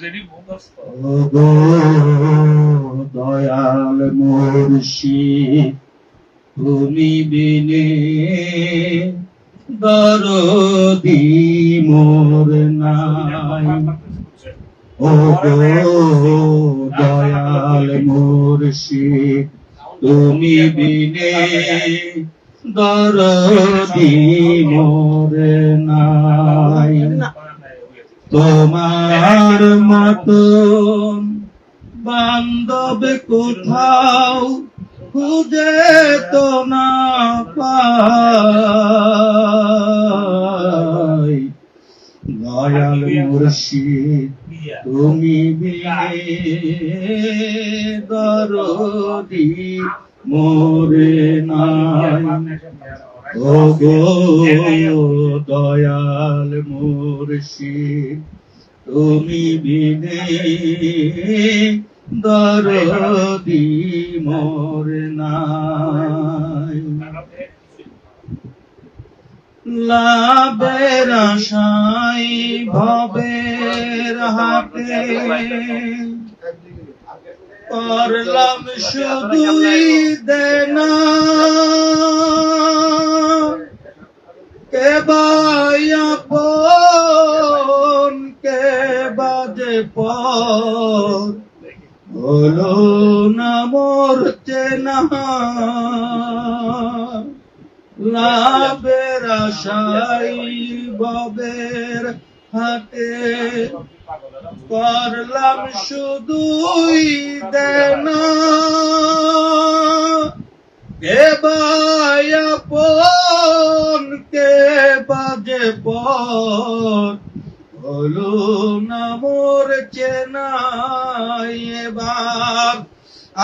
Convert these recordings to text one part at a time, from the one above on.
মুখস্থ দয়াল মুর্শিদ তুমি বিনে দরদি মোর নাই ওগো দয়াল মুর্শিদ তুমি বিনে দরদি মোর নাই তোমার মতন বান্ধব কোথাও খুঁজে তো না পাই দয়াল মুর্শিদ তুমি দরদি মোরে নাই ও গো দয়াল মুর্শিদ তুমি বিনে দরদি মোর নাই। লাভের আশাই ভবের করলাম শুধুই দেনা। কে বায়াপন কে বাজে পর হলো না মোর চেনা। লাভের আশাই ববের হাতে। করলাম শুধুই দেনা। কে বায়াপন কে বাজে পর হলো না মোর চেনাই এবার।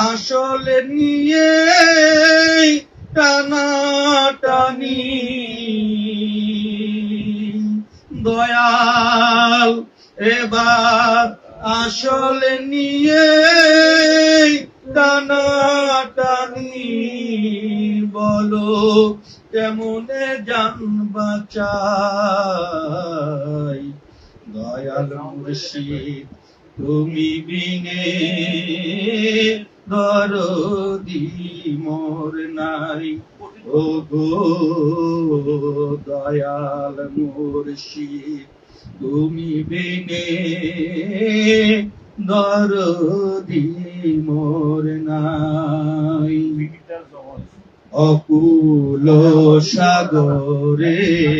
আসলে নিয়ে টানা টানি দয়াল, এবার আসলে নিয়ে টানা টানি বলো, কেমনে জান বাঁচাই? দয়াল মুর্শিদ, তুমি বিনে দরদি মোর নাই। ও গো দয়াল মুর্শিদ, তুমি বিনে দরদি মোর নাই। অকুল সাগরের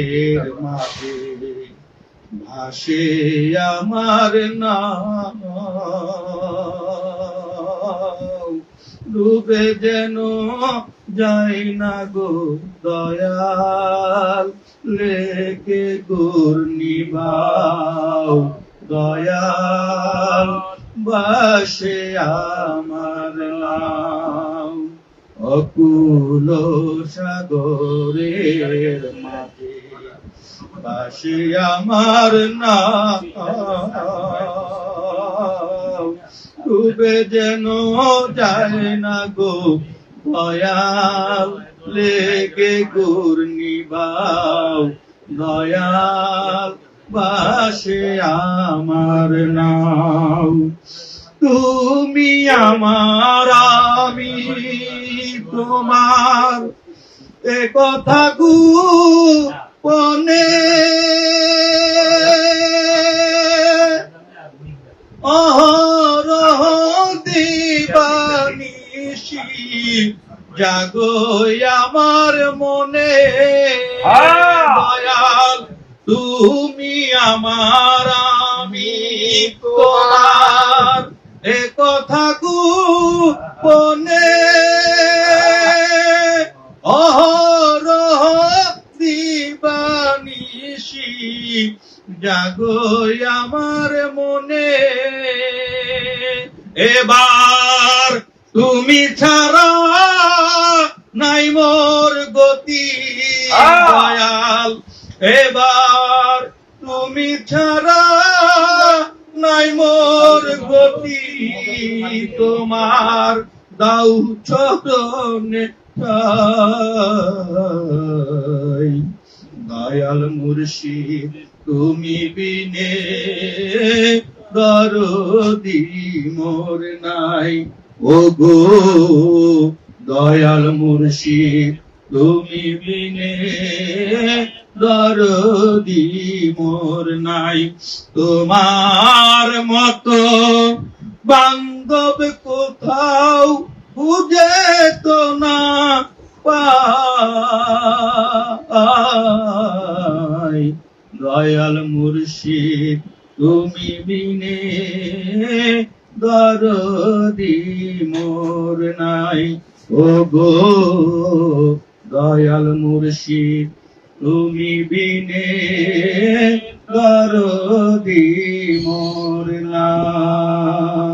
মাঝে ভাসে আমার নাম। ডুবে যেন যাই না গো দয়াল, লেকে ঘূর্ণিবাও দয়াল বাসে আমার নাম। অকুল সাগরের মাঝে বাসে আমার নাম। ডুবে যেন যায় না গো, দয়াল লেগে ঘূর্ণিবাও দয়াল বাসে আমার নাও তুমি আমার আমি তোমার এ কথা গোপনে অহরহ দিবানিশি জাগো আমার মনে। দয়াল তুমি আমার আমি তোমার এ কথা জাগো আমার মনে। এবার তুমি ছাড়া নাই মোর গতি দয়াল। এবার তুমি ছাড়া নাই মোর গতি তোমার। দাউ চরণে। দয়াল মুর্শিদ, তুমি বিনে দরদি মোর নাই। ও গো দয়াল মুর্শিদ, তুমি বিনে দরদি মোর নাই। তোমার মতো বান্ধব কোথাও বুঝে তো না পাই দয়াল মুর্শিদ, তুমি বিনে দরদি মোর নাই। ও গো দয়াল মুর্শিদ, তুমি বিনে দরদি মোর নাই।